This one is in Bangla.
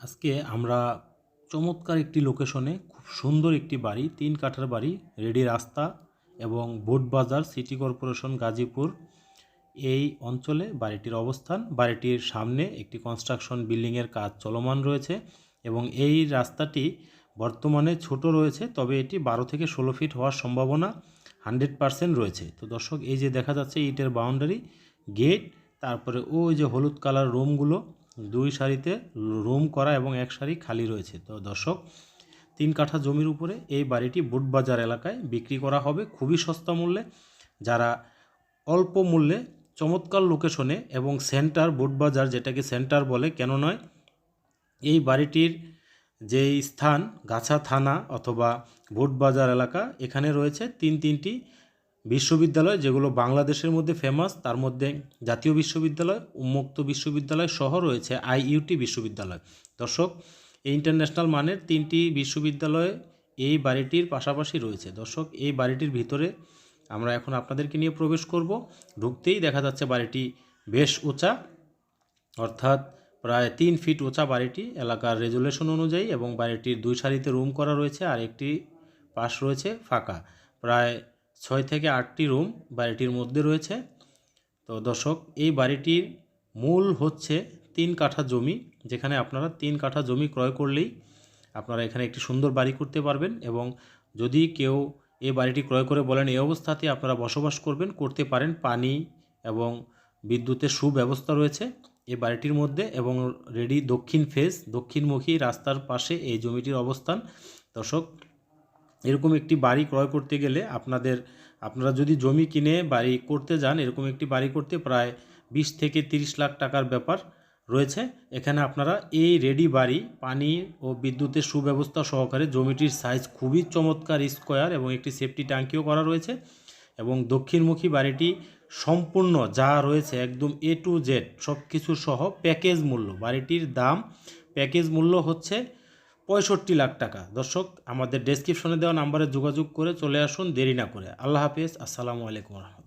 আজকে আমরা চমৎকার একটি লোকেশনে খুব সুন্দর একটি বাড়ি, তিন কাঠার বাড়ি, রেডি রাস্তা এবং বোট বাজার, সিটি কর্পোরেশন, গাজীপুর। এই অঞ্চলে বাড়িটির অবস্থান, বাড়িটির সামনে একটি কনস্ট্রাকশন বিল্ডিংয়ের কাজ চলমান রয়েছে এবং এই রাস্তাটি বর্তমানে ছোট রয়েছে, তবে এটি বারো থেকে ষোলো ফিট হওয়ার সম্ভাবনা হান্ড্রেড পারসেন্ট রয়েছে। তো দর্শক, এই যে দেখা যাচ্ছে, ইটের বাউন্ডারি গেট তারপরে ওই যে হলুদ কালার রুমগুলো দুই সারিতে রুম করা এবং এক সারি খালি রয়েছে। তো দর্শক, তিন কাঠা জমির উপরে এই বাড়িটি বুটবাজার এলাকায় বিক্রি করা হবে খুবই সস্তা মূল্যে। যারা অল্প মূল্যে চমৎকার লোকেশনে এবং সেন্টার বুটবাজার যেটাকে সেন্টার বলে, কেন নয়, এই বাড়িটির যেই স্থান, গাছা থানা অথবা ভোটবাজার এলাকা, এখানে রয়েছে তিন তিনটি বিশ্ববিদ্যালয়, যেগুলো বাংলাদেশের মধ্যে ফেমাস তার মধ্যে জাতীয় বিশ্ববিদ্যালয়, উন্মুক্ত বিশ্ববিদ্যালয় সহ রয়েছে আইইউটি বিশ্ববিদ্যালয়। দর্শক, এই ইন্টারন্যাশনাল মানের তিনটি বিশ্ববিদ্যালয় এই বাড়িটির পাশাপাশি রয়েছে। দর্শক, এই বাড়িটির ভিতরে আমরা এখন আপনাদেরকে নিয়ে প্রবেশ করব। ঢুকতেই দেখা যাচ্ছে বাড়িটি বেশ উঁচা, অর্থাৎ প্রায় তিন ফিট উঁচা বাড়িটি এলাকার রেজুলেশন অনুযায়ী এবং বাড়িটির দুই সারিতে রুম করা রয়েছে আর একটি পাশ রয়েছে ফাঁকা। প্রায় ছয় থেকে আটটি রুম বাড়িটির মধ্যে রয়েছে। তো দর্শক, এই বাড়িটির মূল হচ্ছে তিন কাঠা জমি, যেখানে আপনারা তিন কাঠা জমি ক্রয় করলেই আপনারা এখানে একটি সুন্দর বাড়ি করতে পারবেন এবং যদি কেউ এই বাড়িটি ক্রয় করে বলেন, এই অবস্থাতে আপনারা বসবাস করবেন, করতে পারেন পানি এবং বিদ্যুতের সুব্যবস্থা রয়েছে এই বাড়িটির মধ্যে এবং রেডি দক্ষিণ ফেস দক্ষিণমুখী রাস্তার পাশে এই জমিটির অবস্থান। দর্শক এরকম একটি বাড়ি ক্রয় করতে গেলে আপনাদের, আপনারা যদি জমি কিনে বাড়ি করতে যান, এরকম একটি বাড়ি করতে প্রায় বিশ থেকে তিরিশ লাখ টাকার ব্যাপার রয়েছে। এখানে আপনারা এই রেডি বাড়ি, পানি ও বিদ্যুতের সুব্যবস্থা সহকারে জমিটির সাইজ খুবই চমৎকার স্কোয়ার এবং একটি সেফটি ট্যাঙ্কিও করা রয়েছে এবং দক্ষিণমুখী বাড়িটি সম্পূর্ণ যা রয়েছে একদম এ টু জেড সব কিছু সহ প্যাকেজ মূল্য। বাড়িটির দাম প্যাকেজ মূল্য হচ্ছে পঁয়ষট্টি লাখ টাকা। দর্শক, আমাদের ডেসক্রিপশনে দেওয়া নাম্বারে যোগাযোগ করে চলে আসুন, দেরি না করে। আল্লাহ হাফিজ, আসসালামু আলাইকুম